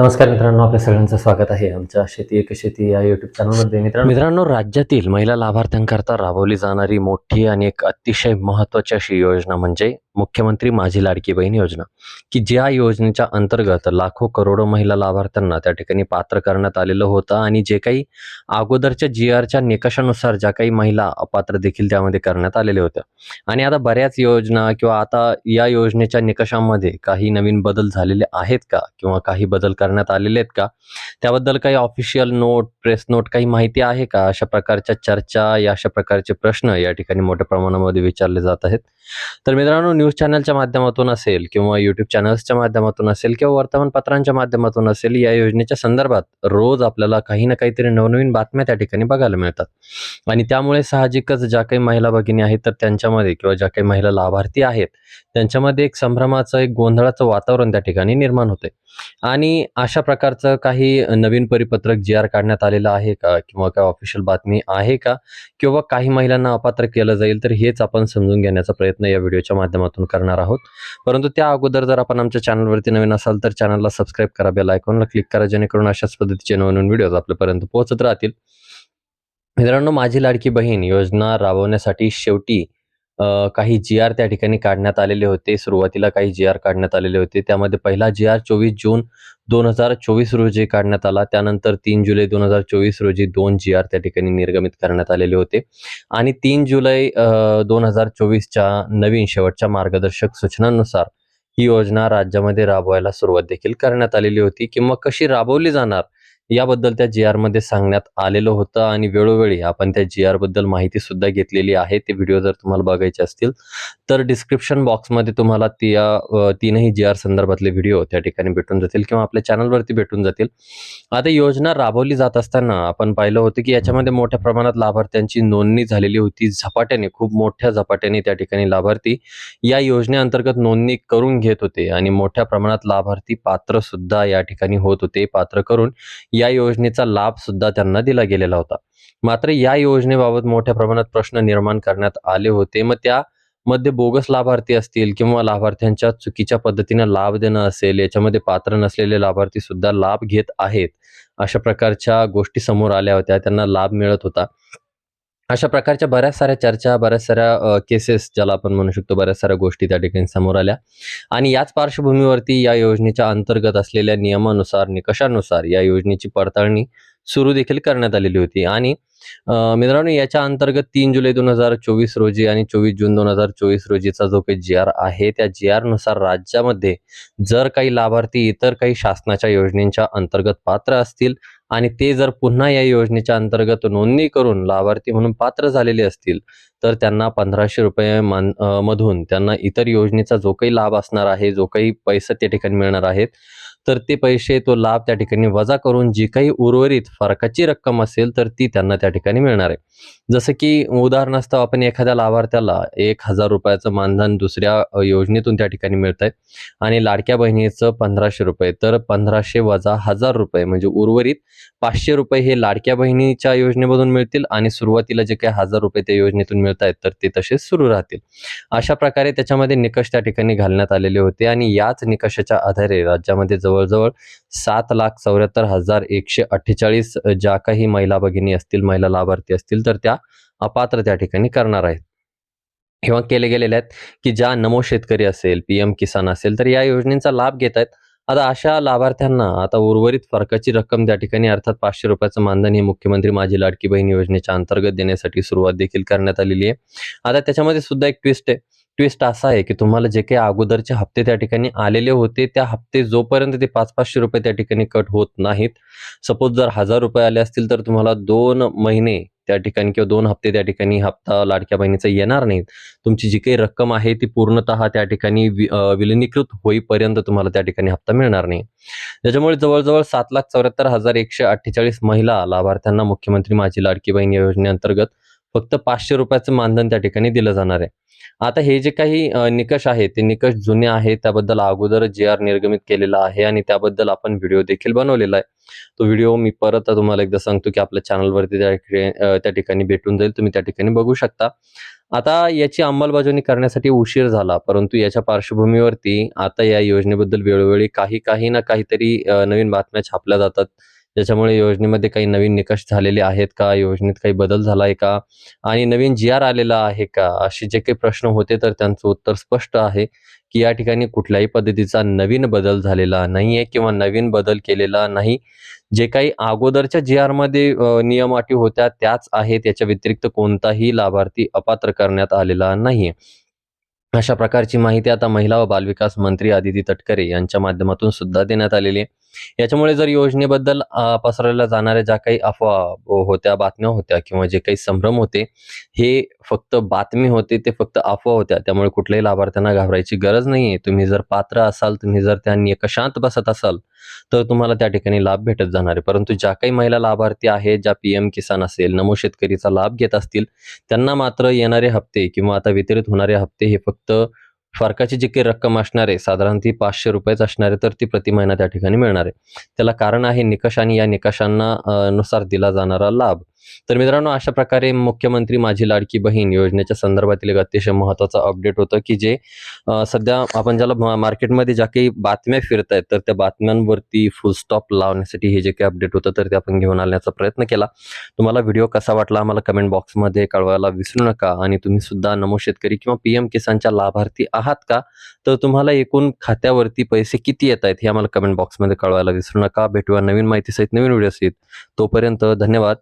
नमस्कार मित्रांनो आपल्या सगळ्यांचं स्वागत आहे आमच्या शेती एक शेती या युट्यूब चॅनलमध्ये मित्रांनो मित्रांनो राज्यातील महिला लाभार्थ्यांकरता राबवली जाणारी मोठी आणि एक अतिशय महत्त्वाची अशी योजना म्हणजे मुख्यमंत्री माझी लाडकी बहीण योजना की ज्या योजनेच्या अंतर्गत लाखो करोडो महिला लाभार्थ्यांना त्या ठिकाणी पात्र करण्यात आलेलं होतं आणि जे काही अगोदरच्या जी आरच्या निकषानुसार ज्या काही महिला अपात्र देखील त्यामध्ये करण्यात आलेल्या होत्या आणि आता बऱ्याच योजना किंवा आता या योजनेच्या निकषांमध्ये काही नवीन बदल झालेले आहेत का? किंवा काही बदल करण्यात आलेले आहेत का? त्याबद्दल काही ऑफिशियल नोट प्रेस नोट काही माहिती आहे का? अशा प्रकारच्या चर्चा या अशा प्रकारचे प्रश्न या ठिकाणी मोठ्या प्रमाणामध्ये विचारले जात आहेत. तर मित्रांनो न्यूज चॅनलच्या माध्यमातून असेल किंवा यूट्यूब चॅनल्सच्या माध्यमातून असेल किंवा वर्तमानपत्रांच्या माध्यमातून असेल या योजनेच्या संदर्भात रोज आपल्याला काही ना काहीतरी नवनवीन बातम्या त्या ठिकाणी बघायला मिळतात. आणि त्यामुळे साहजिकच ज्या काही महिला भगिनी आहेत तर त्यांच्यामध्ये किंवा ज्या काही महिला लाभार्थी आहेत त्यांच्यामध्ये एक संभ्रमाचं एक गोंधळाचं वातावरण त्या ठिकाणी निर्माण होते. आणि अशा प्रकारचं काही नवीन परिपत्रक जी आर काढण्यात आलेलं आहे का? किंवा काय ऑफिशियल बातमी आहे का? किंवा काही महिलांना अपात्र केलं जाईल तर हेच आपण समजून घेण्याचा प्रयत्न या व्हिडिओच्या माध्यमातून करणार आहोत. परंतु त्या अगोदर जर आपण आमच्या चॅनलवरती नवीन असाल तर चॅनलला सबस्क्राईब करा बेल आयकॉनला क्लिक करा जेणेकरून अशाच पद्धतीचे नवनवीन व्हिडिओज आपल्यापर्यंत पोहोचत राहतील. मित्रांनो माझी लाडकी बहीण योजना राबवण्यासाठी शेवटी काही जी आर त्या ठिकाणी काढण्यात आलेले होते. सुरुवातीला काही जी आर काढण्यात आलेले होते. त्यामध्ये पहिला जी आर चोवीस जून दोन हजार चोवीस रोजी काढण्यात आला. त्यानंतर तीन जुलै दोन हजार चोवीस रोजी दोन जी आर त्या ठिकाणी निर्गमित करण्यात आलेले होते. आणि तीन जुलै दोन हजार चोवीसच्या नवीन शेवटच्या मार्गदर्शक सूचनांनुसार ही योजना राज्यामध्ये राबवायला सुरुवात देखील करण्यात आलेली होती. किंवा कशी राबवली जाणार याबद्दल त्या जी आरमध्ये सांगण्यात आलेलं होतं आणि वेळोवेळी आपण त्या जी आरबद्दल माहिती सुद्धा घेतलेली आहे. ते व्हिडिओ जर तुम्हाला बघायचे असतील तर डिस्क्रिप्शन बॉक्समध्ये तुम्हाला ती तीनही जी आर संदर्भातले व्हिडिओ त्या ठिकाणी भेटून जातील किंवा आपल्या चॅनलवरती भेटून जातील. आता योजना राबवली जात असताना आपण पाहिलं होतं की याच्यामध्ये मोठ्या प्रमाणात लाभार्थ्यांची नोंदणी झालेली होती. झपाट्याने खूप मोठ्या झपाट्याने त्या ठिकाणी लाभार्थी या योजनेअंतर्गत नोंदणी करून घेत होते आणि मोठ्या प्रमाणात लाभार्थी पात्र सुद्धा या ठिकाणी होत होते. पात्र करून या योजनेचा लाभ सुद्धा त्यांना दिला गेलेला होता. मात्र या योजनेबाबत मोठ्या प्रमाणात प्रश्न निर्माण करण्यात आले होते. मग त्या मध्ये बोगस लाभार्थी असतील किंवा लाभार्थ्यांच्या चुकीच्या पद्धतीने लाभ देणं असेल याच्यामध्ये पात्र नसलेले लाभार्थी सुद्धा लाभ घेत आहेत अशा प्रकारच्या गोष्टी समोर आल्या होत्या. त्यांना लाभ मिळत होता. अशा प्रकारच्या बऱ्याच साऱ्या चर्चा बऱ्याच साऱ्या केसेस ज्याला आपण म्हणू शकतो बऱ्याच साऱ्या गोष्टी त्या ठिकाणी समोर आल्या. आणि याच पार्श्वभूमीवरती या योजनेच्या अंतर्गत असलेल्या नियमानुसार निकषानुसार या योजनेची पडताळणी सुरू देखील करण्यात आलेली होती. आणि मित्रांनो याच्या अंतर्गत तीन जुलै दोन हजार चोवीस रोजी आणि चोवीस जून दोन हजार चोवीस रोजीचा जो काही जी आर आहे त्या जी आरनुसार राज्यामध्ये जर काही लाभार्थी इतर काही शासनाच्या योजनेच्या अंतर्गत पात्र असतील आणि ते जर पुन्हा या योजनेच्या अंतर्गत नोंदणी करून लाभार्थी म्हणून पात्र झालेले असतील तर त्यांना पंधराशे रुपये मान मधून त्यांना इतर योजनेचा जो काही लाभ असणार आहे जो काही पैसे त्या ठिकाणी मिळणार आहेत तर ते पैसे तो लाभ त्या ठिकाणी वजा करून जी काही उर्वरित फरकाची रक्कम असेल तर ती त्यांना त्या ठिकाणी मिळणार आहे. जसं की उदाहरणास्तव आपण एखाद्या लाभार्थ्याला एक हजार रुपयाचं मानधन दुसऱ्या योजनेतून त्या ठिकाणी मिळत आहे आणि लाडक्या बहिणीचं पंधराशे रुपये तर पंधराशे वजा हजार रुपये म्हणजे उर्वरित पाचशे रुपये हे लाडक्या बहिणीच्या योजनेमधून मिळतील आणि सुरुवातीला जे काही हजार रुपये त्या योजनेतून मिळत आहेत तर ते तसेच सुरू राहतील. अशा प्रकारे त्याच्यामध्ये निकष त्या ठिकाणी घालण्यात आलेले होते आणि याच निकषाच्या आधारे राज्यामध्ये जवळजवळ सात लाख चौऱ्याहत्तर हजार एकशे अठ्ठेचाळीस ज्या काही महिला भगिनी असतील महिला लाभार्थी असतील तर त्या अपात्र त्या ठिकाणी करणार आहेत. किंवा केले गेलेले आहेत की ज्या नमो शेतकरी असेल पीएम किसान असेल तर या योजनेचा लाभ घेत आहेत. आता अशा लाभार्थ्यांना आता उर्वरित फरकाची रक्कम त्या ठिकाणी अर्थात पाचशे रुपयाचं मानधन हे मुख्यमंत्री माझी लाडकी बहीण योजनेच्या अंतर्गत देण्यासाठी सुरुवात देखील करण्यात आलेली आहे. आता त्याच्यामध्ये सुद्धा एक ट्विस्ट आहे. ट्विस्ट असा आहे की तुम्हाला जे काही अगोदरचे हप्ते त्या ठिकाणी आलेले होते त्या हप्ते जोपर्यंत ते पाच पाचशे रुपये त्या ठिकाणी कट होत नाहीत. सपोज जर हजार रुपये आले असतील तर तुम्हाला दोन महिने त्या ठिकाणी किंवा दोन हप्ते त्या ठिकाणी हप्ता लाडक्या बहिणीचा येणार नाहीत. तुमची जी काही रक्कम आहे ती पूर्णतः त्या ठिकाणी विलिनीकृत होईपर्यंत तुम्हाला त्या ठिकाणी हप्ता मिळणार नाही. त्याच्यामुळे जवळजवळ सात लाख चौऱ्याहत्तर हजार एकशे अठ्ठेचाळीस महिला लाभार्थ्यांना मुख्यमंत्री माझी लाडकी बहीण या योजनेअंतर्गत फक्त पाचशे रुपयाचं मानधन त्या ठिकाणी दिलं जाणार आहे. आता हे जे काही निकष आहेत ते निकष जुने आहेत त्याबद्दल अगोदर जे आर निर्गमित केलेला आहे आणि त्याबद्दल आपण व्हिडिओ देखील बनवलेला आहे. तो व्हिडिओ मी परत तुम्हाला एकदा सांगतो की आपल्या चॅनलवरती त्या ठिकाणी त्या ठिकाणी भेटून जाईल. तुम्ही त्या ठिकाणी बघू शकता. आता याची अंमलबजावणी करण्यासाठी उशीर झाला परंतु याच्या पार्श्वभूमीवरती आता या योजनेबद्दल वेळोवेळी काही काही ना काहीतरी नवीन बातम्या छापल्या जातात. ज्याच्यामुळे योजनेमध्ये काही नवीन निकष झालेले आहेत का? योजनेत काही बदल झाला आहे का? आणि नवीन जी आर आलेला आहे का? असे जे काही प्रश्न होते तर त्यांचं उत्तर स्पष्ट आहे की या ठिकाणी कुठल्याही पद्धतीचा नवीन बदल झालेला नाही आहे किंवा नवीन बदल केलेला नाही. जे काही अगोदरच्या जी आरमध्ये नियम अटी होत्या त्याच आहेत. याच्या व्यतिरिक्त कोणताही लाभार्थी अपात्र करण्यात आलेला नाहीये. अशा प्रकारची माहिती आता महिला व बालविकास मंत्री आदिती तटकरे यांच्या माध्यमातून सुद्धा देण्यात आलेली आहे. याच्यामुळे जर योजनेबद्दल पसरवल्या जाणाऱ्या ज्या काही अफवा होत्या बातम्या होत्या किंवा जे काही संभ्रम होते हे फक्त बातमी होते ते फक्त अफवा होत्या. त्यामुळे कुठल्याही लाभार्थ्यांना घाबरायची गरज नाहीये. तुम्ही जर पात्र असाल तुम्ही जर त्या निकषांत बसत असाल तर तुम्हाला त्या ठिकाणी लाभ भेटत जाणार आहे. परंतु ज्या काही महिला लाभार्थी आहेत ज्या पी एम किसान असेल नमो शेतकरीचा लाभ घेत असतील त्यांना मात्र येणारे हप्ते किंवा आता वितरित होणारे हप्ते हे फक्त फरकाची जी काही रक्कम असणार आहे साधारण ती पाचशे रुपयेच असणार आहे तर ती प्रति महिना त्या ठिकाणी मिळणार आहे. त्याला कारण आहे निकष आणि या निकषांना नुसार दिला जाणारा लाभ. तर मित्रांनो अशा प्रकारे मुख्यमंत्री माझी लाडकी बहीण योजनेच्या संदर्भातील एक अतिशय महत्त्वाचं अपडेट होतं की जे सध्या आपण ज्याला मार्केटमध्ये ज्या काही बातम्या फिरत आहेत तर त्या बातम्यांवरती फुल स्टॉप लावण्यासाठी हे जे काही अपडेट होतं तर ते आपण घेऊन आणण्याचा प्रयत्न केला. तुम्हाला व्हिडिओ कसा वाटला आम्हाला कमेंट बॉक्समध्ये कळवायला विसरू नका आणि तुम्ही सुद्धा नमो शेतकरी किंवा पी एम किसानच्या लाभार्थी आहात का? तर तुम्हाला एकूण खात्यावरती पैसे किती येत आहेत हे आम्हाला कमेंट बॉक्समध्ये कळवायला विसरू नका. भेटूया नवीन माहितीसहित नवीन व्हिडिओ सहित तोपर्यंत धन्यवाद.